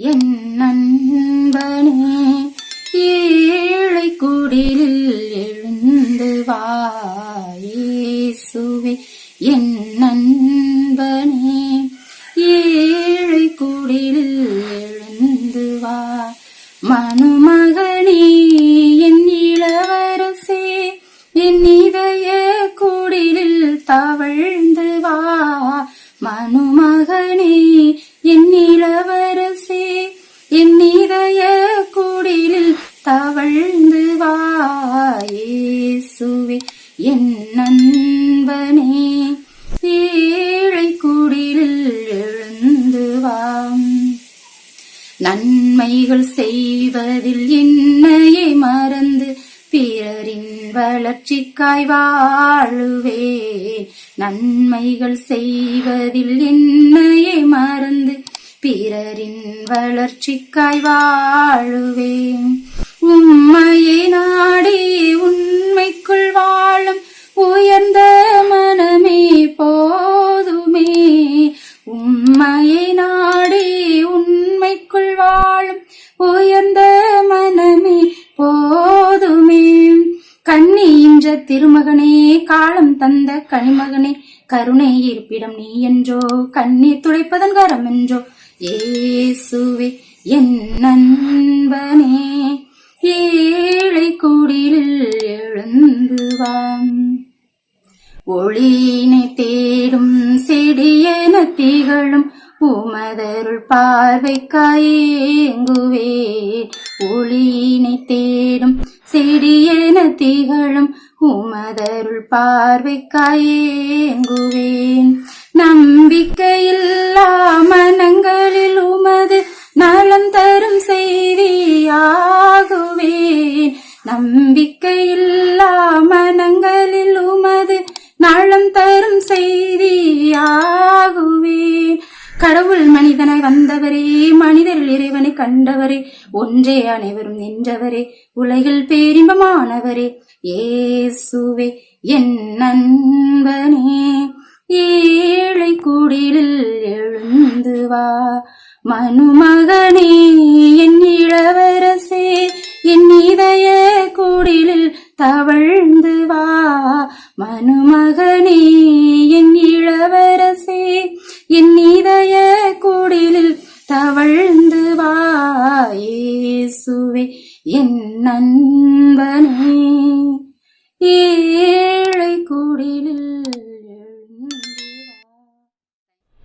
என் நண்பனே ஏழை குடிலில் எழுந்து வாயேசுவே என் நண்பனே ஏழை குடிலில் எழுந்து வா. மனுமகனே என் இளவரசே என் இதய குடிலில் தவழ்ந்து வா. மனுமகனே என் இளவரசே தவழ்ந்து வாயேசுவே என் நண்பனே. ஏழை குடிலில் எழுந்து வாம் நன்மைகள் செய்வதில் என்னையே மறந்து பிறரின் வளர்ச்சிக்காய் வாழுவேன் நன்மைகள் செய்வதில் என்னையே மறந்து பிறரின் வளர்ச்சிக்காய் வாழுவேன் உம்மையை நாடி உண்மைக்குள் வாழும் உயர்ந்த மனமே போதுமே. உம்மையை நாடி உண்மைக்குள் வாழும் உயர்ந்த மனமே போதுமே. கண்ணீன்ற திருமகனே காலம் தந்த கனிமகனே கருணை இருப்பிடம் நீ என்றோ கண்ணீர் துடைப்பதன் கரம் என்றோ ஏசுவே என் எழுந்து ஒளியினை தேடும் செடியென திகழும் உமதருள் பார்வைக்காயேங்குவே ஒளியினை தேடும் செடியென திகழும் உமதருள் பார்வைக்காயேங்குவேன் நம்பிக்கையில்லா மனங்களில் உமது நலம் தரும் செய்தியாகுவேன். நம்பிக்கையில்லா மனிதனாய் வந்தவரே மனிதரில் இறைவனை கண்டவரே ஒன்றே அனைவரும் நின்றவரே உலகில் பேரின்பமானவரே ஏசுவே என் நண்பனே ஏழை குடிலில் எழுந்து வா. மனுமகனே என் இளவரசே என் இதய குடிலில் தவழ்ந்து வா. மனுமகனே எழுந்து வா இயேசுவே என் நண்பனே.